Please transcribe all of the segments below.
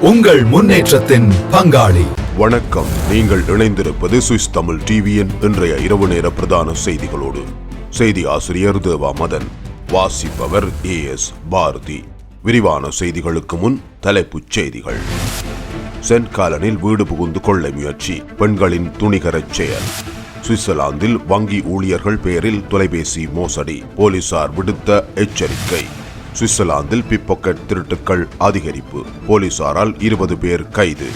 உங்கள் முன்னேற்றத்தின் பங்காளி. வணக்கம். நீங்கள் இணைந்திருப்பது சுவிஸ் தமிழ் டிவியின் இன்றைய இரவு நேர பிரதான செய்திகளோடு. செய்தி ஆசிரியர் தேவா மதன் வாசிப்பவர் ஏ எஸ் பாரதி. விரிவான செய்திகளுக்கு முன் தலைப்புச் செய்திகள். சென்ட் காலனில் வீடு புகுந்து கொள்ளை முயற்சி பெண்களின் துணிகரச் செயல். சுவிட்சர்லாந்தில் வங்கி ஊழியர்கள் பெயரில் தொலைபேசி மோசடி போலீசார் விடுத்த எச்சரிக்கை. சுவிட்சர்லாந்தில் பிப்பொக்கெட் திருட்டுக்கள் அதிகரிப்பு. போலீசாரால் இருபது பேர் கைது.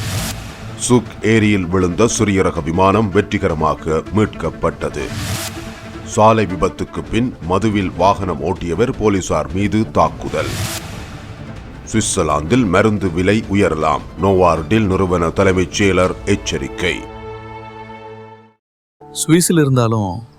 சுக் ஏரியில் விழுந்த சிறிய ரக விமானம் வெற்றிகரமாக மீட்கப்பட்டது. சாலை விபத்துக்கு பின் மதுவில் வாகனம் ஓட்டியவர் போலீசார் மீது தாக்குதல். சுவிட்சர்லாந்தில் மருந்து விலை உயரலாம். நோவார்டில் நிறுவன தலைமைச் செயலர் எச்சரிக்கை. சுவிஸில் இருந்தாலும்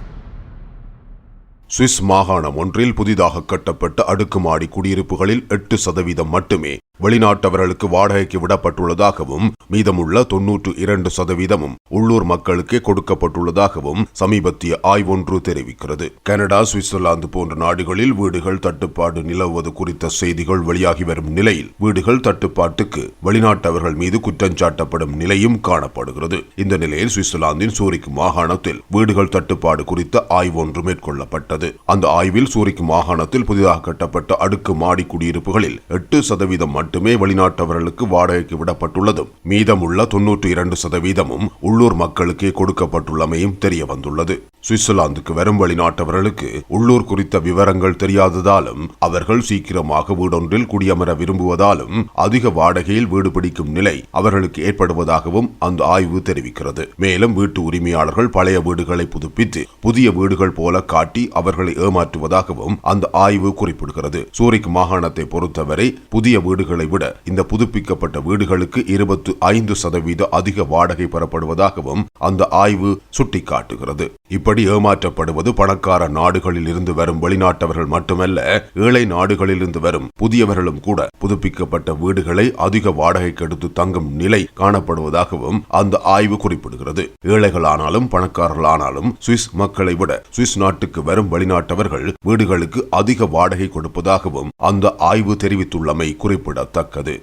சுவிஸ் மாகாணம் ஒன்றில் புதிதாக கட்டப்பட்ட அடுக்குமாடி குடியிருப்புகளில் எட்டு சதவீதம் மட்டுமே. வெளிநாட்டவர்களுக்கு வாடகைக்கு விடப்பட்டுள்ளதாகவும் மீதமுள்ள தொன்னூற்று இரண்டு சதவீதமும் உள்ளூர் மக்களுக்கே கொடுக்கப்பட்டுள்ளதாகவும் சமீபத்திய ஆய்வொன்று தெரிவிக்கிறது. கனடா சுவிட்சர்லாந்து போன்ற நாடுகளில் வீடுகள் தட்டுப்பாடு நிலவுவது குறித்த செய்திகள் வெளியாகி வரும் நிலையில் வீடுகள் தட்டுப்பாட்டுக்கு வெளிநாட்டவர்கள் மீது குற்றஞ்சாட்டப்படும் நிலையும் காணப்படுகிறது. இந்த நிலையில் சுவிட்சர்லாந்தின் சூரிக் மாகாணத்தில் வீடுகள் தட்டுப்பாடு குறித்த ஆய்வொன்று மேற்கொள்ளப்பட்டது. அந்த ஆய்வில் சூரிக் மாகாணத்தில் புதிதாக கட்டப்பட்ட அடுக்கு மாடி குடியிருப்புகளில் எட்டு சதவீதம் மட்டும் மட்டுமே வெளிநாட்டவர்களுக்கு வாடகைக்கு விடப்பட்டுள்ளது. மீதமுள்ள தொன்னூற்றி இரண்டு சதவீதமும் உள்ளூர் மக்களுக்கே கொடுக்கப்பட்டுள்ளமையும் தெரிய வந்துள்ளது சுவிட்சர்லாந்துக்கு வரும் வெளிநாட்டவர்களுக்கு உள்ளூர் குறித்த விவரங்கள் தெரியாததாலும் அவர்கள் சீக்கிரமாக வீடொன்றில் குடியமர விரும்புவதாலும் அதிக வாடகையில் வீடு பிடிக்கும் நிலை அவர்களுக்கு ஏற்படுவதாகவும் அந்த ஆய்வு தெரிவிக்கிறது. மேலும் வீட்டு உரிமையாளர்கள் பழைய வீடுகளை புதுப்பித்து புதிய வீடுகள் போல காட்டி அவர்களை ஏமாற்றுவதாகவும் அந்த ஆய்வு குறிப்பிடுகிறது. சூரிக் மாகாணத்தை பொறுத்தவரை புதிய வீடுகள் விட இந்த புதுப்பிக்கப்பட்ட வீடுகளுக்கு இருபத்து ஐந்து சதவீத அதிக வாடகை பெறப்படுவதாகவும் அந்த ஆய்வு சுட்டிக்காட்டுகிறது. இப்படி ஏமாற்றப்படுவது பணக்கார நாடுகளில் இருந்து வரும் வெளிநாட்டவர்கள் மட்டுமல்ல ஏழை நாடுகளில் இருந்து வரும் புதியவர்களும் கூட புதுப்பிக்கப்பட்ட வீடுகளை அதிக வாடகைக்கு எடுத்து தங்கும் நிலை காணப்படுவதாகவும் அந்த ஆய்வு குறிப்பிடுகிறது. ஏழைகளானாலும் பணக்காரர்களானாலும் சுவிஸ் மக்களை விட சுவிஸ் நாட்டுக்கு வரும் வெளிநாட்டவர்கள் வீடுகளுக்கு அதிக வாடகை கொடுப்பதாகவும் அந்த ஆய்வு தெரிவித்துள்ளமை குறிப்பிட குறிப்பிடத்தக்கது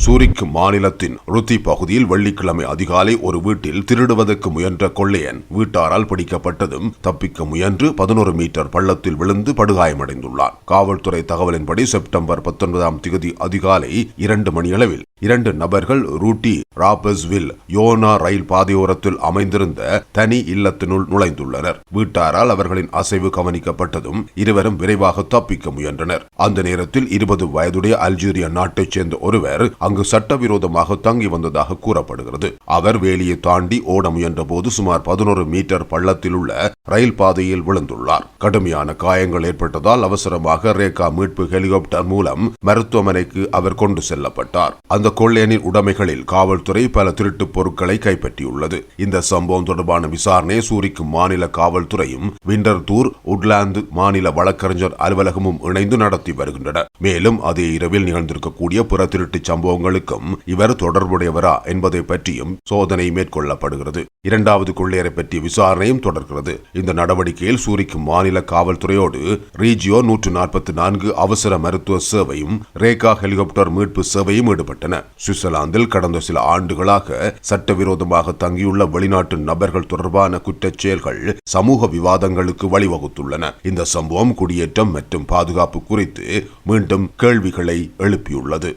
சூரிக் மாநிலத்தின் ருத்தி பகுதியில் வெள்ளிக்கிழமை அதிகாலை ஒரு வீட்டில் திருடுவதற்கு முயன்ற கொள்ளையன் வீட்டாரால் பிடிக்கப்பட்டதும் தப்பிக்க முயன்று பதினோரு மீட்டர் பள்ளத்தில் விழுந்து படுகாயமடைந்துள்ளார் காவல்துறை தகவலின்படி செப்டம்பர் பத்தொன்பதாம் தேதி அதிகாலை இரண்டு மணியளவில் இரண்டு நபர்கள் ரூட்டி ராபர்ஸ்வில் யோனா ரயில் பாதையோரத்தில் அமைந்திருந்த தனி இல்லத்தினுள் நுழைந்துள்ளனர். வீட்டாரால் அவர்களின் அசைவு கவனிக்கப்பட்டதும் இருவரும் விரைவாக தப்பிக்க முயன்றனர். அந்த நேரத்தில் இருபது வயதுடைய அல்ஜீரிய நாட்டைச் சேர்ந்த ஒருவர் அங்கு சட்டவிரோதமாக தங்கி வந்ததாக கூறப்படுகிறது. அவர் வேலியை தாண்டி ஓட முயன்ற போது சுமார் பதினோரு மீட்டர் பள்ளத்தில் உள்ள ரயில் பாதையில் விழுந்துள்ளார். கடுமையான காயங்கள் ஏற்பட்டதால் அவசரமாக ரேகா மீட்பு ஹெலிகாப்டர் மூலம் மருத்துவமனைக்கு அவர் கொண்டு செல்லப்பட்டார். அந்த கொள்ளையனின் உடைமைகளில் காவல்துறை பல திருட்டுப் பொருட்களை கைப்பற்றியுள்ளது. இந்த சம்பவம் தொடர்பான விசாரணை சூரிக்கு மாநில காவல்துறையும் விண்டர்தூர் உட்லாந்து மாநில வழக்கறிஞர் அலுவலகமும் இணைந்து நடத்தி வருகின்றன. மேலும் அதே இரவில் நிகழ்ந்திருக்கக்கூடிய பிற திருட்டுச் சம்பவங்களுக்கும் இவர் தொடர்புடையவரா என்பதை பற்றியும் சோதனை மேற்கொள்ளப்படுகிறது. இரண்டாவது கொள்ளையரை பற்றிய விசாரணையும் தொடர்கிறது. இந்த நடவடிக்கையில் சூரிக்கு மாநில காவல்துறையோடு ரீஜியோ நூற்று நாற்பத்தி நான்கு அவசர மருத்துவ சேவையும் ரேகா ஹெலிகாப்டர் மீட்பு சேவையும் ஈடுபட்டன. சுவிட்சர்லாந்தில் கடந்த சில ஆண்டுகளாக சட்டவிரோதமாக தங்கியுள்ள வெளிநாட்டு நபர்கள் தொடர்பான குற்றச் செயல்கள் சமூக விவாதங்களுக்கு வழிவகுத்துள்ளன. இந்த சம்பவம் குடியேற்றம் மற்றும் பாதுகாப்பு குறித்து மீண்டும் கேள்விகளை எழுப்பியுள்ளது.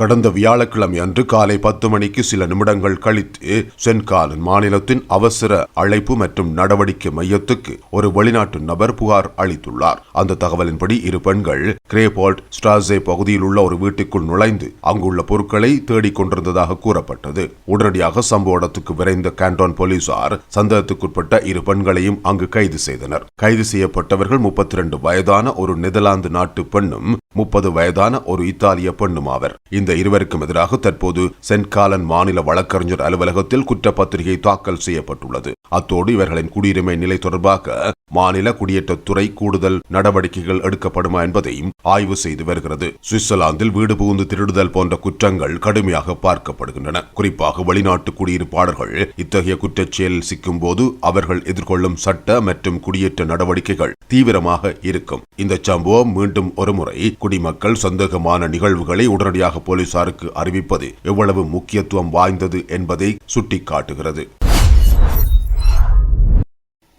கடந்த வியாழக்கிழமை அன்று காலை பத்து மணிக்கு சில நிமிடங்கள் கழித்து சென்காலன் மாநிலத்தின் அவசர அழைப்பு மற்றும் நடவடிக்கை மையத்துக்கு ஒரு வெளிநாட்டு நபர் புகார் அளித்துள்ளார். அந்த தகவலின்படி இரு பெண்கள் கிரேபால்ட் ஸ்ட்ராசே பகுதியில் உள்ள ஒரு வீட்டுக்குள் நுழைந்து அங்குள்ள பொருட்களை தேடிக் கொண்டிருந்ததாக கூறப்பட்டது. உடனடியாக சம்பவ இடத்துக்கு விரைந்த கேண்டோன் போலீசார் சந்தேகத்துக்குட்பட்ட இரு பெண்களையும் அங்கு கைது செய்தனர். கைது செய்யப்பட்டவர்கள் முப்பத்தி ரெண்டு வயதான ஒரு நெதர்லாந்து நாட்டு பெண்ணும் முப்பது வயதான ஒரு இத்தாலிய பெண்ணும் ஆவர். இந்த இருவருக்கும் எதிராக தற்போது சென்காலன் மாநில வழக்கறிஞர் அலுவலகத்தில் குற்றப்பத்திரிகை தாக்கல் செய்யப்பட்டுள்ளது. அத்தோடு இவர்களின் குடியுரிமை நிலை தொடர்பாக மாநில குடியேற்றத்துறை கூடுதல் நடவடிக்கைகள் எடுக்கப்படுமா என்பதையும் ஆய்வு செய்து வருகிறது. சுவிட்சர்லாந்தில் வீடு புகுந்து திருடுதல் போன்ற குற்றங்கள் கடுமையாக பார்க்கப்படுகின்றன. குறிப்பாக வெளிநாட்டு குடியிருப்பாளர்கள் இத்தகைய குற்றச்செயலில் சிக்கும் போது அவர்கள் எதிர்கொள்ளும் சட்ட மற்றும் குடியேற்ற நடவடிக்கைகள் தீவிரமாக இருக்கும். இந்த சம்பவம் மீண்டும் ஒருமுறை குடிமக்கள் சந்தேகமான நிகழ்வுகளை உடனடியாக போலீசாருக்கு அறிவிப்பது எவ்வளவு முக்கியத்துவம் வாய்ந்தது என்பதை சுட்டிக்காட்டுகிறது.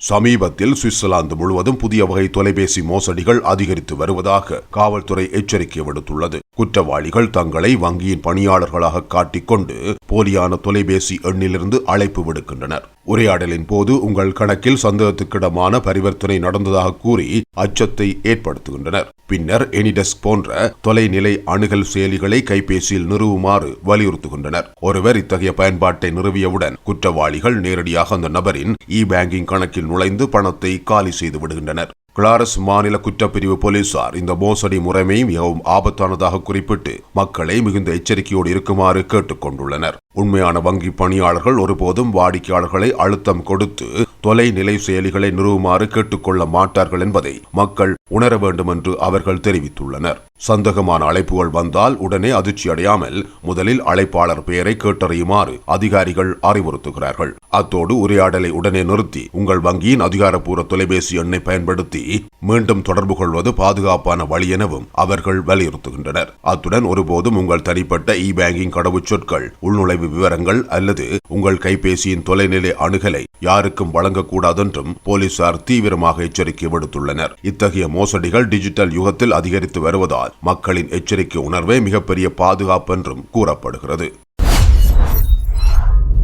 சமீபத்தில் சுவிட்சர்லாந்து முழுவதும் புதிய வகை தொலைபேசி மோசடிகள் அதிகரித்து வருவதாக காவல்துறை எச்சரிக்கை விடுத்துள்ளது. குற்றவாளிகள் தங்களை வங்கியின் பணியாளர்களாக காட்டிக்கொண்டு போலியான தொலைபேசி எண்ணிலிருந்து அழைப்பு விடுக்கின்றனர். உரையாடலின் போது உங்கள் கணக்கில் சந்தேகத்துக்கிடமான பரிவர்த்தனை நடந்ததாக கூறி அச்சத்தை ஏற்படுத்துகின்றனர். பின்னர் எனிடெஸ்க் போன்ற தொலைநிலை அணுகல் செயலிகளை கைபேசியில் நிறுவுமாறு வலியுறுத்துகின்றனர். ஒருவர் இத்தகைய பயன்பாட்டை நிறுவியவுடன் குற்றவாளிகள் நேரடியாக அந்த நபரின் இ பேங்கிங் கணக்கில் நுழைந்து பணத்தை காலி செய்து விடுகின்றனர். கிளாரஸ் மாநில குற்றப்பிரிவு போலீசார் இந்த மோசடி முறைமை மிகவும் ஆபத்தானதாக குறிப்பிட்டு மக்களை மிகுந்த எச்சரிக்கையோடு இருக்குமாறு கேட்டுக்கொண்டுள்ளனர். உண்மையான வங்கி பணியாளர்கள் ஒருபோதும் வாடிக்கையாளர்களை அழுத்தம் கொடுத்து தொலைநிலை செயலிகளை நிறுவுமாறு கேட்டுக்கொள்ள மாட்டார்கள் என்பதை மக்கள் உணர வேண்டும் என்று அவர்கள் தெரிவித்துள்ளனர். சந்தேகமான அழைப்புகள் வந்தால் உடனே அதிர்ச்சி அடையாமல் முதலில் அழைப்பாளர் பெயரை கேட்டறியுமாறு அதிகாரிகள் அறிவுறுத்துகிறார்கள். அத்தோடு உரையாடலை உடனே நிறுத்தி உங்கள் வங்கியின் அதிகாரப்பூர்வ தொலைபேசி எண்ணை பயன்படுத்தி மீண்டும் தொடர்பு கொள்வது பாதுகாப்பான வழி எனவும் அவர்கள் வலியுறுத்துகின்றனர். அத்துடன் ஒருபோதும் உங்கள் தனிப்பட்ட இ பேங்கிங் கடவுச்சொற்கள் உள்நுழைவு விவரங்கள் அல்லது உங்கள் கைபேசியின் தொலைநிலை அணுகலை யாருக்கும் வழங்கக்கூடாதென்றும் போலீசார் தீவிரமாக எச்சரிக்கை விடுத்துள்ளனர். இத்தகைய மோசடிகள் டிஜிட்டல் யுகத்தில் அதிகரித்து வருவதால் மக்களின் எச்சரிக்கை உணர்வே மிகப்பெரிய பாதுகாப்பு என்றும் கூறப்படுகிறது.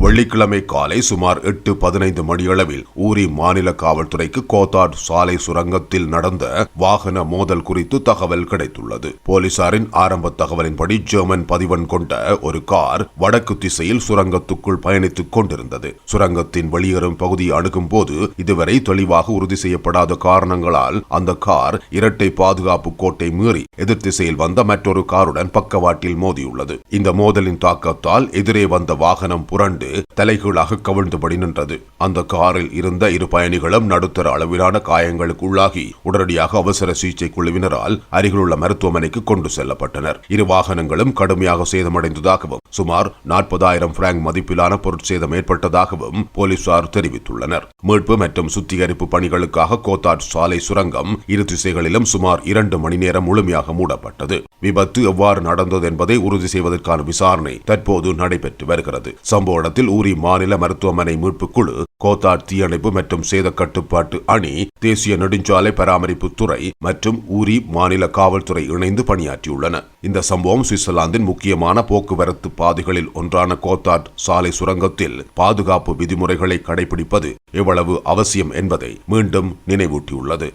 வெள்ளிக்கிழமை காலை சுமார் எட்டு பதினைந்து மணியளவில் ஊரி மாநில காவல்துறைக்கு கோத்தாட் சாலை சுரங்கத்தில் நடந்த வாகன மோதல் குறித்து தகவல் கிடைத்துள்ளது. போலீசாரின் ஆரம்ப தகவலின்படி ஜெர்மன் பதிவன் கொண்ட ஒரு கார் வடக்கு திசையில் சுரங்கத்துக்குள் பயணித்துக் கொண்டிருந்தது. சுரங்கத்தின் வெளியேறும் பகுதி அணுகும் போது இதுவரை தெளிவாக உறுதி செய்யப்படாத காரணங்களால் அந்த கார் இரட்டை பாதுகாப்பு கோட்டை மீறி எதிர் திசையில் வந்த மற்றொரு காருடன் பக்கவாட்டில் மோதியுள்ளது. இந்த மோதலின் தாக்கத்தால் எதிரே வந்த வாகனம் புரண்டு தலைகீழாக கவிழ்ந்தபடி நின்றது. அந்த காரில் இருந்த இரு பயணிகளும் நடுத்தர அளவிலான காயங்களுக்கு உள்ளாகி உடனடியாக அவசர சிகிச்சை குழுவினரால் அருகிலுள்ள மருத்துவமனைக்கு கொண்டு செல்லப்பட்டனர். இரு வாகனங்களும் கடுமையாக சேதமடைந்ததாகவும் சுமார் நாற்பதாயிரம் பிராங்க் மதிப்பிலான பொருட்சேதம் ஏற்பட்டதாகவும் போலீசார் தெரிவித்துள்ளனர். மீட்பு மற்றும் சுத்திகரிப்பு பணிகளுக்காக கோத்தாட் சாலை சுரங்கம் இரு திசைகளிலும் சுமார் இரண்டு மணி நேரம் முழுமையாக மூடப்பட்டது. விபத்து எவ்வாறு நடந்தது என்பதை உறுதி செய்வதற்கான விசாரணை தற்போது நடைபெற்று வருகிறது. சம்பவ இடத்தில் ஊரி மாநில மருத்துவமனை மீட்புக் குழு கோத்தார் தீயணைப்பு மற்றும் சேத கட்டுப்பாட்டு அணி தேசிய நெடுஞ்சாலை பராமரிப்பு துறை மற்றும் ஊரி மாநில காவல்துறை இணைந்து பணியாற்றியுள்ளன. இந்த சம்பவம் சுவிட்சர்லாந்தின் முக்கியமான போக்குவரத்து பாதைகளில் ஒன்றான கோத்தார்ட் சாலை சுரங்கத்தில் பாதுகாப்பு விதிமுறைகளை கடைபிடிப்பது எவ்வளவு அவசியம் என்பதை மீண்டும் நினைவூட்டியுள்ளது.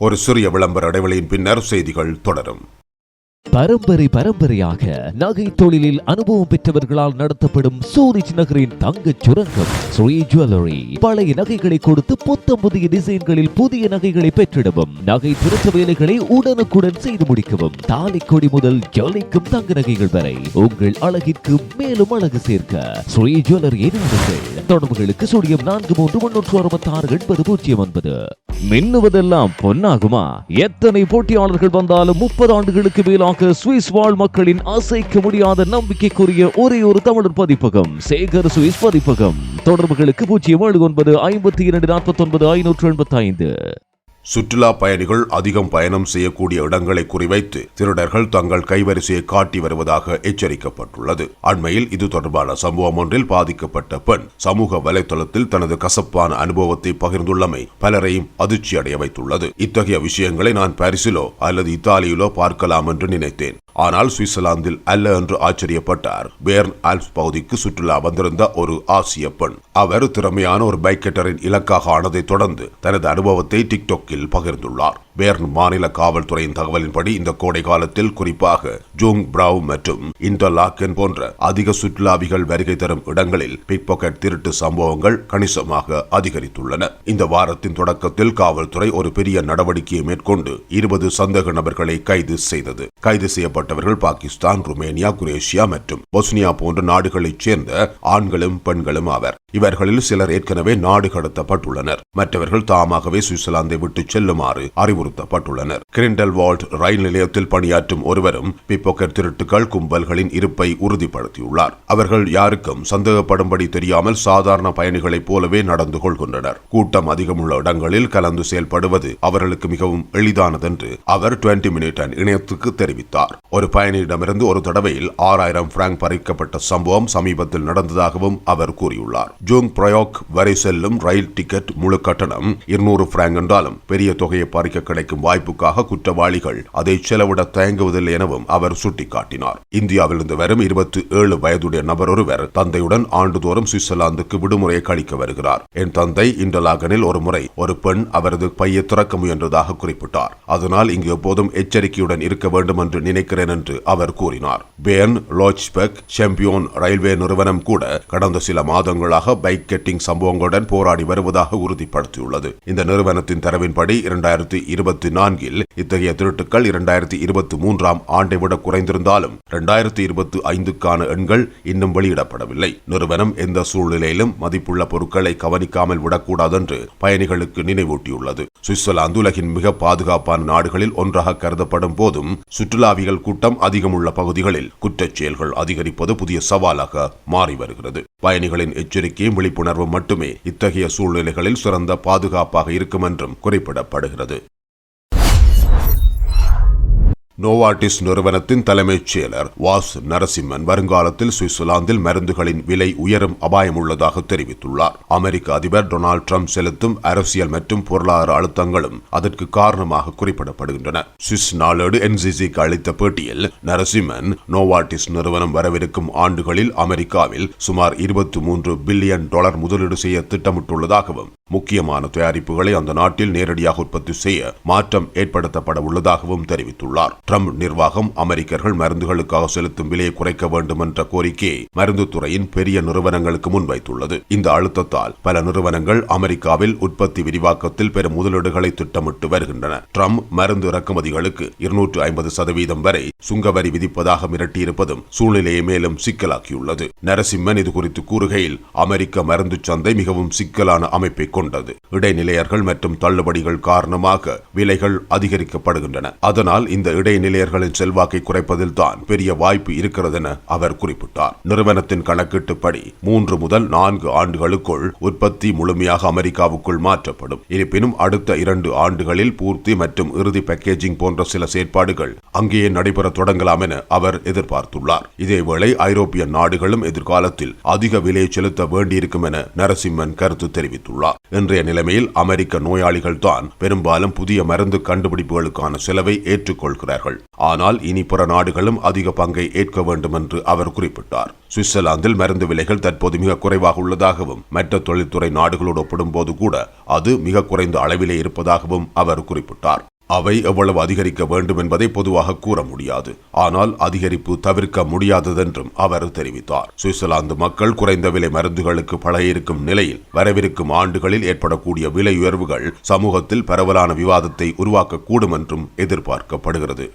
ஒரு சிறிய விளம்பர இடைவெளியின் பின்னர் செய்திகள் தொடரும். பரம்பரை பரம்பரையாக நகை தொழிலில் அனுபவம் பெற்றவர்களால் நடத்தப்படும் சூரிச் நகரின் தங்க சுரங்கம் ஸ்ரீ ஜுவல்லரி பழைய நகைகளை கொடுத்து புத்தம் புதிய டிசைன்களில் புதிய நகைகளை பெற்றிடவும் நகை திருத்த வேலைகளை உடனுக்குடன் செய்து முடிக்கவும் தாலி கொடி முதல் ஜொலிக்கும் தங்க நகைகள் வரை உங்கள் அழகிற்கு மேலும் அழகு சேர்க்க ஸ்ரீ ஜுவல்லரி நாடுங்கள் தொடர்புகளுக்கு சுழியம் நான்கு மூன்று முன்னூற்று அறுபத்தி ஆறு எண்பது பூஜ்ஜியம் ஒன்பது. மின்னுவதெல்லாம் பொன்னாகுமா? எத்தனை போட்டியாளர்கள் வந்தாலும் முப்பது ஆண்டுகளுக்கு மேலாக சுவிஸ் வாழ் மக்களின் அசைக்க முடியாத நம்பிக்கைக்குரிய ஒரே ஒரு தமிழர் பதிப்பகம் சேகர் சுவிஸ் பதிப்பகம். தொடர்புகளுக்கு பூஜ்ஜியம் ஏழு ஒன்பது ஐம்பத்தி இரண்டு நாற்பத்தி ஒன்பது ஐநூற்று எண்பத்தி ஐந்து சுற்றுலா பயணிகள் அதிகம் பயணம் செய்யக்கூடிய இடங்களை குறிவைத்து திருடர்கள் தங்கள் கைவரிசையை காட்டி வருவதாக எச்சரிக்கப்பட்டுள்ளது. அண்மையில் இது தொடர்பான சம்பவம் ஒன்றில் பாதிக்கப்பட்ட பெண் சமூக வலைதளத்தில் தனது கசப்பான அனுபவத்தை பகிர்ந்துள்ளமை பலரையும் அதிர்ச்சி அடைய வைத்துள்ளது. இத்தகைய விஷயங்களை நான் பாரிஸிலோ அல்லது இத்தாலியிலோ பார்க்கலாம் என்று நினைத்தேன். ஆனால் சுவிட்சர்லாந்தில் அல்ல என்று ஆச்சரியப்பட்டார். பேர்ன் ஆல்ப்ஸ் பகுதிக்கு சுற்றுலா வந்திருந்த ஒரு ஆசிய பெண். அவர் திறமையான ஒரு பைக்கெட்டரின் இலக்காக ஆனதை தொடர்ந்து தனது அனுபவத்தை டிக்டாக்கில் பகிர்ந்துள்ளார். பேர்ன் மாநில காவல்துறையின் தகவலின்படி இந்த கோடை காலத்தில் குறிப்பாக ஜூங் பிரவ் மற்றும் இன்டர்லாக்கன் போன்ற அதிக சுற்றுலாவிகள் வருகை தரும் இடங்களில் பிக் பாக்கெட் திருட்டு சம்பவங்கள் கணிசமாக அதிகரித்துள்ளன. இந்த வாரத்தின் தொடக்கத்தில் காவல்துறை ஒரு பெரிய நடவடிக்கையை மேற்கொண்டு இருபது சந்தேக நபர்களை கைது செய்தது. கைது செய்யப்பட்டவர்கள் பாகிஸ்தான் ருமேனியா குரேஷியா மற்றும் பொஸ்னியா போன்ற நாடுகளைச் சேர்ந்த ஆண்களும் பெண்களும் ஆவர். இவர்களில் சிலர் ஏற்கனவே நாடு கடத்தப்பட்டுள்ளனர். மற்றவர்கள் தாமாகவே சுவிட்சர்லாந்தை விட்டு செல்லுமாறு அறிவு அறிவுறுத்தப்பட்டுள்ளனர் கிரிண்டல் வால்ட் ரயில் நிலையத்தில் பணியாற்றும் ஒருவரும் பிப்போக்கெட் திருட்டுகள் கும்பல்களின் இருப்பை உறுதிப்படுத்தியுள்ளார். அவர்கள் யாருக்கும் சந்தேகப்படும்படி தெரியாமல் சாதாரண பயணிகளைப் போலவே நடந்து கொள்கின்றனர். கூட்டம் அதிகமுள்ள இடங்களில் கலந்து செயல்படுவது அவர்களுக்கு மிகவும் எளிதானதென்று அவர் டுவெண்டி மினிட் இணையத்துக்கு தெரிவித்தார். ஒரு பயணியிடமிருந்து ஒரு தடவையில் ஆறாயிரம் பிராங்க் பறிக்கப்பட்ட சம்பவம் சமீபத்தில் நடந்ததாகவும் அவர் கூறியுள்ளார். ஜூங் பிரயோக் வரை செல்லும் ரயில் டிக்கெட் முழு கட்டணம் இருநூறு பிராங்க் என்றாலும் பெரிய தொகையை பறிக்க கிடைக்கும் வாய்ப்புக்காக குற்றவாளிகள் அதை செலவிட தயங்குவதில்லை எனவும் அவர் சுட்டிக்காட்டினார். இந்தியாவிலிருந்து வரும் இருபத்தி ஏழு வயதுடைய நபர் ஒருவர் தந்தையுடன் ஆண்டுதோறும் சுவிட்சர்லாந்துக்கு விடுமுறையை கழிக்க வருகிறார். என் தந்தை இண்டலாகனில் ஒரு முறை ஒரு பெண் அவரது பையை திறக்க முயன்றதாக குறிப்பிட்டார். அதனால் இங்கு எப்போதும் எச்சரிக்கையுடன் இருக்க வேண்டும் என்று நினைக்கிறேன் என்று அவர் கூறினார். பேர்ன் லோச்பெக் சாம்பியோன் ரயில்வே நிறுவனம் கூட கடந்த சில மாதங்களாக பைக் கெட்டிங் சம்பவங்களுடன் போராடி வருவதாக உறுதிப்படுத்தியுள்ளது. இந்த நிறுவனத்தின் தரவின்படி இரண்டாயிரத்தி இருபத்தி நான்கில் இத்தகைய திருட்டுக்கள் இரண்டாயிரத்தி இருபத்தி மூன்றாம் ஆண்டை விட குறைந்திருந்தாலும் இரண்டாயிரத்தி இருபத்தி ஐந்துக்கான எண்கள் இன்னும் வெளியிடப்படவில்லை. நிறுவனம் எந்த சூழ்நிலையிலும் மதிப்புள்ள பொருட்களை கவனிக்காமல் விடக்கூடாதென்று பயணிகளுக்கு நினைவூட்டியுள்ளது. சுவிட்சர்லாந்து உலகின் மிக பாதுகாப்பான நாடுகளில் ஒன்றாக கருதப்படும் போதும் சுற்றுலாவிகள் கூட்டம் அதிகமுள்ள பகுதிகளில் குற்றச் செயல்கள் அதிகரிப்பது புதிய சவாலாக மாறி வருகிறது. பயணிகளின் எச்சரிக்கையும் விழிப்புணர்வும் மட்டுமே இத்தகைய சூழ்நிலைகளில் சிறந்த பாதுகாப்பாக இருக்கும் என்றும் குறிப்பிடப்படுகிறது. நோவார்டிஸ் நிறுவனத்தின் தலைமைச் செயலர் வாஸ் நரசிம்மன் வருங்காலத்தில் சுவிட்சர்லாந்தில் மருந்துகளின் விலை உயரும் அபாயம் உள்ளதாக தெரிவித்துள்ளார். அமெரிக்க அதிபர் டொனால்ட் ட்ரம்ப் செலுத்தும் அரசியல் மற்றும் பொருளாதார அழுத்தங்களும் அதற்கு காரணமாக குறிப்பிடப்படுகின்றன. சுவிஸ் நாளேடு என்சிசிக்கு அளித்த பேட்டியில் நரசிம்மன் நோவார்டிஸ் நிறுவனம் வரவிருக்கும் ஆண்டுகளில் அமெரிக்காவில் சுமார் இருபத்தி மூன்று பில்லியன் டாலர் முதலீடு செய்ய திட்டமிட்டுள்ளதாகவும் முக்கியமான தயாரிப்புகளை அந்த நாட்டில் நேரடியாக உற்பத்தி செய்ய மாற்றம் ஏற்படுத்தப்பட உள்ளதாகவும் தெரிவித்துள்ளார். ட்ரம்ப் நிர்வாகம் அமெரிக்கர்கள் மருந்துகளுக்காக செலுத்தும் விலையை குறைக்க வேண்டும் என்ற கோரிக்கையை மருந்து துறையின் பெரிய நிறுவனங்களுக்கு முன்வைத்துள்ளது. இந்த அழுத்தத்தால் பல நிறுவனங்கள் அமெரிக்காவில் உற்பத்தி விரிவாக்கத்தில் பெரும் முதலீடுகளை திட்டமிட்டு வருகின்றன. ட்ரம்ப் மருந்து இறக்குமதிகளுக்கு இருநூற்று ஐம்பது சதவீதம் வரை சுங்கவரி விதிப்பதாக மிரட்டியிருப்பதும் சூழ்நிலையை மேலும் சிக்கலாக்கியுள்ளது. நரசிம்மன் இது குறித்து கூறுகையில் அமெரிக்க மருந்து சந்தை மிகவும் சிக்கலான அமைப்பை கொண்டது. இடைநிலையர்கள் மற்றும் தள்ளுபடிகள் காரணமாக விலைகள் அதிகரிக்கப்படுகின்றன. அதனால் இந்த இடை நிலையர்களின் செல்வாக்கை குறைப்பதில் தான் பெரிய வாய்ப்பு இருக்கிறது என அவர் குறிப்பிட்டார். நிறுவனத்தின் கணக்கீட்டுப்படி மூன்று முதல் நான்கு ஆண்டுகளுக்குள் உற்பத்தி முழுமையாக அமெரிக்காவுக்குள் மாற்றப்படும். இருப்பினும் அடுத்த இரண்டு ஆண்டுகளில் பூர்த்தி மற்றும் இறுதி பேக்கேஜிங் போன்ற சில செயற்பாடுகள் அங்கேயே நடைபெற தொடங்கலாம் என அவர் எதிர்பார்த்துள்ளார். இதேவேளை ஐரோப்பிய நாடுகளும் எதிர்காலத்தில் அதிக விலை செலுத்த வேண்டியிருக்கும் என நரசிம்மன் கருத்து தெரிவித்துள்ளார். இன்றைய நிலைமையில் அமெரிக்க நோயாளிகள் தான் பெரும்பாலும் புதிய மருந்து கண்டுபிடிப்புகளுக்கான செலவை ஏற்றுக்கொள்கிறார்கள். ஆனால் இனி பிற நாடுகளும் அதிக பங்கை ஏற்க வேண்டும் என்று அவர் குறிப்பிட்டார். சுவிட்சர்லாந்தில் மருந்து விலைகள் தற்போது மிக குறைவாக உள்ளதாகவும் மற்ற தொழில்துறை நாடுகளோடு ஒப்பிடும்போது கூட அது மிக குறைந்த அளவிலே இருப்பதாகவும் அவர் குறிப்பிட்டார். அவை எவ்வளவு அதிகரிக்க வேண்டும் என்பதை பொதுவாக கூற முடியாது. ஆனால் அதிகரிப்பு தவிர்க்க முடியாததென்றும் அவர் தெரிவித்தார். சுவிட்சர்லாந்து மக்கள் குறைந்த விலை மருந்துகளுக்கு பழகியிருக்கும் நிலையில் வரவிருக்கும் ஆண்டுகளில் ஏற்படக்கூடிய விலை உயர்வுகள் சமூகத்தில் பரவலான விவாதத்தை உருவாக்கக்கூடும் என்றும் எதிர்பார்க்கப்படுகிறது.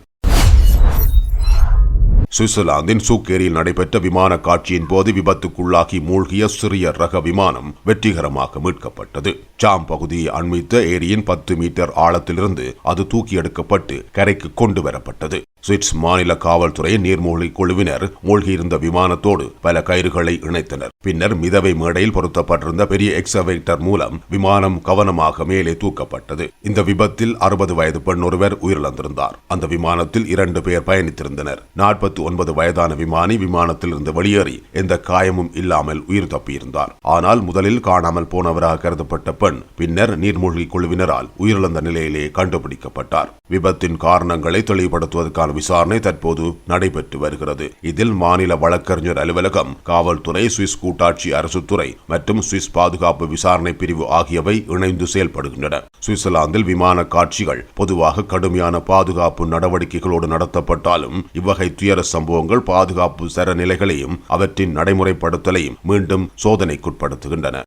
சுவிட்சர்லாந்தின் சூக்கேரியில் நடைபெற்ற விமான காட்சியின் போது விபத்துக்குள்ளாகி மூழ்கிய சிறிய ரக விமானம் வெற்றிகரமாக மீட்கப்பட்டது. ஜாம் பகுதியை அண்மித்த ஏரியின் பத்து மீட்டர் ஆழத்திலிருந்து அது தூக்கி எடுக்கப்பட்டு கரைக்கு கொண்டு வரப்பட்டது சுவிட்ஸ் மாநில காவல்துறை நீர்மூழ்கி குழுவினர் மூழ்கியிருந்த விமானத்தோடு பல கயிறுகளை இணைத்தனர். பின்னர் மிதவை மேடையில் பொருத்தப்பட்டிருந்த பெரிய எக்ஸவேட்டர் மூலம் விமானம் கவனமாக மேலே தூக்கப்பட்டது. இந்த விபத்தில் அறுபது வயது பெண் ஒருவர் உயிரிழந்திருந்தார். அந்த விமானத்தில் இரண்டு பேர் பயணித்திருந்தனர். நாற்பத்தி ஒன்பது வயதான விமானி விமானத்தில் இருந்து வெளியேறி எந்த காயமும் இல்லாமல் உயிர் தப்பியிருந்தார். ஆனால் முதலில் காணாமல் போனவராக கருதப்பட்ட பெண் பின்னர் நீர்மூழ்கி குழுவினரால் உயிரிழந்த நிலையிலே கண்டுபிடிக்கப்பட்டார். விபத்தின் காரணங்களை தெளிவுபடுத்துவதற்கான விசாரணை தற்போது நடைபெற்று வருகிறது. இதில் மாநில வழக்கறிஞர் அலுவலகம் காவல்துறை சுவிஸ் கூட்டாட்சி அரசுத்துறை மற்றும் சுவிஸ் பாதுகாப்பு விசாரணை பிரிவு ஆகியவை இணைந்து செயல்படுகின்றன. சுவிட்சர்லாந்தில் விமான காட்சிகள் பொதுவாக கடுமையான பாதுகாப்பு நடவடிக்கைகளோடு நடத்தப்பட்டாலும் இவ்வகை துயர சம்பவங்கள் பாதுகாப்பு சரநிலைகளையும் அவற்றின் நடைமுறைப்படுத்தலையும் மீண்டும் சோதனைக்குட்படுத்துகின்றன.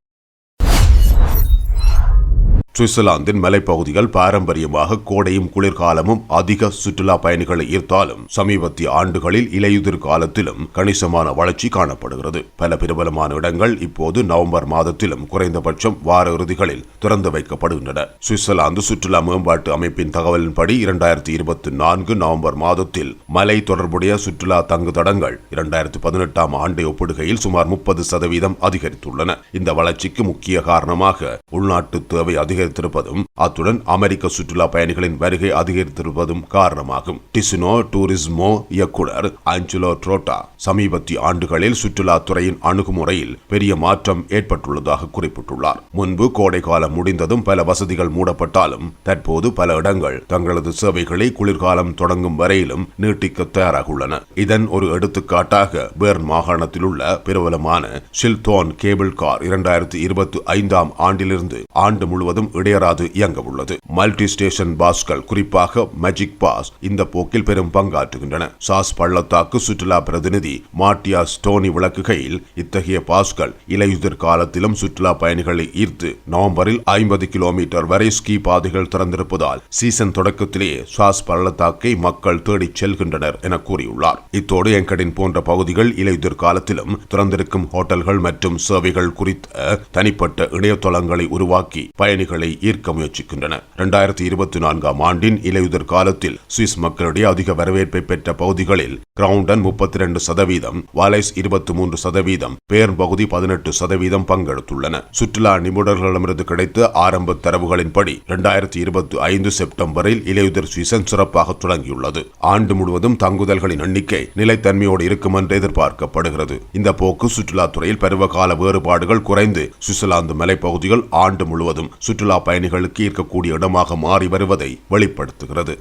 சுவிட்சர்லாந்தின் மலைப்பகுதிகள் பாரம்பரியமாக கோடையும் குளிர்காலமும் அதிக சுற்றுலா பயணிகளை ஈர்த்தாலும் சமீபத்திய ஆண்டுகளில் இலையுதிர் காலத்திலும் கணிசமான வளர்ச்சி காணப்படுகிறது. பல பிரபலமான இடங்கள் இப்போது நவம்பர் மாதத்திலும் குறைந்தபட்சம் வார இறுதிகளில் திறந்து வைக்கப்படுகின்றன. சுவிட்சர்லாந்து சுற்றுலா மேம்பாட்டு அமைப்பின் தகவலின்படி இரண்டாயிரத்தி இருபத்தி நான்கு நவம்பர் மாதத்தில் மலை தொடர்புடைய சுற்றுலா தங்குதடங்கள் இரண்டாயிரத்தி பதினெட்டாம் ஆண்டை ஒப்பிடுகையில் சுமார் முப்பது சதவீதம் அதிகரித்துள்ளன. இந்த வளர்ச்சிக்கு முக்கிய காரணமாக உள்நாட்டு தேவை அதிகரித்திருப்பதும் அத்துடன் அமெரிக்க சுற்றுலா பயணிகளின் வருகை அதிகரித்திருப்பதும் காரணமாகும். டிசினோ டூரிஸ்மோ இயக்குனர் ஆஞ்சலோ ட்ரோட்டா சமீபத்திய ஆண்டுகளில் சுற்றுலாத்துறையின் அணுகுமுறையில் பெரிய மாற்றம் ஏற்பட்டுள்ளதாக குறிப்பிட்டுள்ளார். முன்பு கோடை காலம் முடிந்ததும் பல வசதிகள் மூடப்பட்டாலும் தற்போது பல இடங்கள் தங்களது சேவைகளை குளிர்காலம் தொடங்கும் வரையிலும் நீட்டிக்க தயாராக உள்ளன இதன் ஒரு எடுத்துக்காட்டாக பேர்ன் மாகாணத்தில் உள்ள பிரபலமான ஷில்தோன் கேபிள் கார் இரண்டாயிரத்தி இருபத்தி ஐந்தாம் ஆண்டிலிருந்து ஆண்டு முழுவதும் இடையறாது இயங்க உள்ளது. மல்டி ஸ்டேஷன் பாஸ்கள் குறிப்பாக மேஜிக் பாஸ் இந்த போக்கில் பெரும் பங்காற்றுகின்றன. சாஸ் பள்ளத்தாக்கு சுற்றுலா பிரதிநிதி மாட்டியா ஸ்டோனி விளக்குகையில் இத்தகைய பாஸ்கள் இலையுதிர் காலத்திலும் சுற்றுலா பயணிகளை ஈர்த்து நவம்பரில் ஐம்பது கிலோமீட்டர் வரை ஸ்கீ பாதைகள் திறந்திருப்பதால் சீசன் தொடக்கத்திலேயே சாஸ் பள்ளத்தாக்கை மக்கள் தேடிச் செல்கின்றனர் என கூறியுள்ளார். இத்தோடு எங்கடின் போன்ற பகுதிகள் இலையுதிர் காலத்திலும் திறந்திருக்கும் ஹோட்டல்கள் மற்றும் சேவைகள் குறித்த தனிப்பட்ட இணையதளங்களை உருவாக்கி பயணிகளை ஈர்க்க முயற்சிக்கின்றன. இரண்டாயிரத்தி இருபத்தி நான்காம் ஆண்டின் இலையுதிர் காலத்தில் சுவிஸ் மக்களிடையே அதிக வரவேற்பை பெற்ற பகுதிகளில் கிரவுண்டன் முப்பத்தி இரண்டு சதவீதம் வாலைஸ் இருபத்தி மூன்று சதவீதம் பேர்ன் பகுதி பதினெட்டு சதவீதம் பங்கெடுத்துள்ளன. சுற்றுலா நிபுணர்களிடமிருந்து கிடைத்த ஆரம்ப தரவுகளின்படி இரண்டாயிரத்தி இருபத்தி ஐந்து செப்டம்பரில் இலையுதிர் சீசன் சிறப்பாக தொடங்கியுள்ளது. ஆண்டு முழுவதும் தங்குதல்களின் எண்ணிக்கை நிலைத்தன்மையோடு இருக்கும் என்று எதிர்பார்க்கப்படுகிறது. இந்த போக்கு சுற்றுலாத்துறையில் பருவகால வேறுபாடுகள் குறைந்து சுவிட்சர்லாந்து மலைப்பகுதிகள் ஆண்டு முழுவதும் சுற்றுலா பயணிகளுக்கு ஈர்க்கக்கூடிய இடமாக மாறி வருவதை வெளிப்படுத்துகிறது.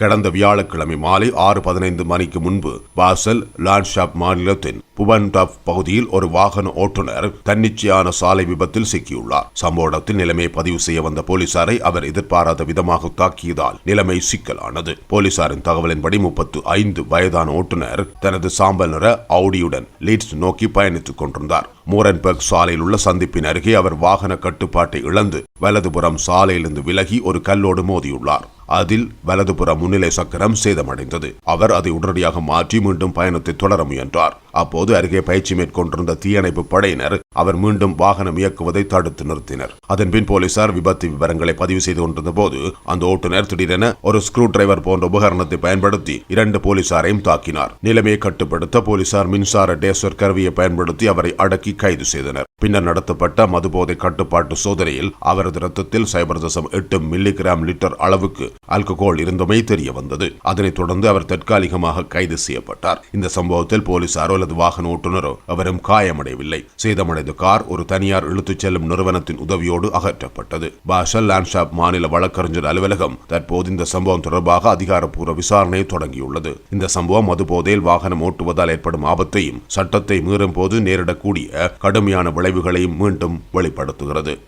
கடந்த வியாழக்கிழமை மாலை ஆறு பதினைந்து மணிக்கு முன்பு பாசல் லான்ஷாப் மாநிலத்தின் புவன்டாப் பகுதியில் ஒரு வாகன ஓட்டுநர் தன்னிச்சையான சாலை விபத்தில் சிக்கியுள்ளார். சம்பவ இடத்தில் நிலைமையை பதிவு செய்ய வந்த போலீசாரை அவர் எதிர்பாராத விதமாக தாக்கியதால் நிலைமை சிக்கலானது. போலீசாரின் தகவலின்படி முப்பத்து ஐந்து வயதான ஓட்டுநர் தனது சாம்பல் நிற அவுடியுடன் லீட்ஸ் நோக்கி பயணித்துக் கொண்டிருந்தார். மூரன்பர்க் சாலையில் உள்ள சந்திப்பின் அருகே அவர் வாகன கட்டுப்பாட்டை இழந்து வலதுபுறம் சாலையிலிருந்து விலகி ஒரு கல்லோடு மோதியுள்ளார். அதில் வலதுபுற முன்னிலை சக்கரம் சேதமடைந்தது. அவர் அதை உடனடியாக மாற்றி மீண்டும் பயணத்தை தொடர முயன்றார். அப்போது அருகே பயிற்சி மேற்கொண்டிருந்த தீயணைப்பு படையினர் அவர் மீண்டும் வாகனம் இயக்குவதை தடுத்து நிறுத்தினர். அதன்பின் போலீசார் விபத்து விவரங்களை பதிவு செய்து கொண்டிருந்த போது அந்த ஓட்டுநர் திடீரென ஒரு ஸ்க்ரூ டிரைவர் போன்ற உபகரணத்தை பயன்படுத்தி இரண்டு போலீசாரையும் தாக்கினார். நிலைமையை கட்டுப்படுத்த போலீசார் மின்சார டேசர் கருவியை பயன்படுத்தி அவரை அடக்கி கைது செய்தனர். பின்னர் நடத்தப்பட்ட மதுபோதை கட்டுப்பாட்டு சோதனையில் அவரது ரத்தத்தில் சைபர் தசம் எட்டு மில்லிகிராம் லிட்டர் அளவுக்கு ஆல்கஹால் இருந்தமை தெரிய வந்தது அதனைத் தொடர்ந்து அவர் தற்காலிகமாக கைது செய்யப்பட்டார். இந்த சம்பவத்தில் போலீசாரோ அல்லது வாகன ஓட்டுநரோ அவரும் காயமடையவில்லை. சேதமடைந்த கார் ஒரு தனியார் இழுத்துச் செல்லும் நிறுவனத்தின் உதவியோடு அகற்றப்பட்டது. பாஷல் லேண்ட்ஷாப் மாநில வழக்கறிஞர் அலுவலகம் தற்போது இந்த சம்பவம் தொடர்பாக அதிகாரப்பூர்வ விசாரணையை தொடங்கியுள்ளது. இந்த சம்பவம் மதுபோதையில் வாகனம் ஓட்டுவதால் ஏற்படும் ஆபத்தையும் சட்டத்தை மீறும் போது நேரிடக்கூடிய கடுமையான விளைவுகளையும் மீண்டும் வெளிப்படுத்துகிறது.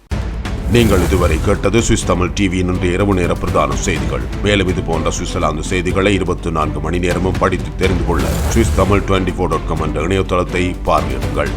நீங்கள் இதுவரை கேட்டது சுவிஸ் தமிழ் டிவியின் இன்று இரவு நேர பிரதான செய்திகள். மேலும் இது போன்ற சுவிட்சர்லாந்து செய்திகளை இருபத்தி நான்கு மணி நேரமும் படித்து தெரிந்து கொள்ள Swiss Tamil twenty four dot com என்ற இணையதளத்தை பார்வையிடுங்கள்.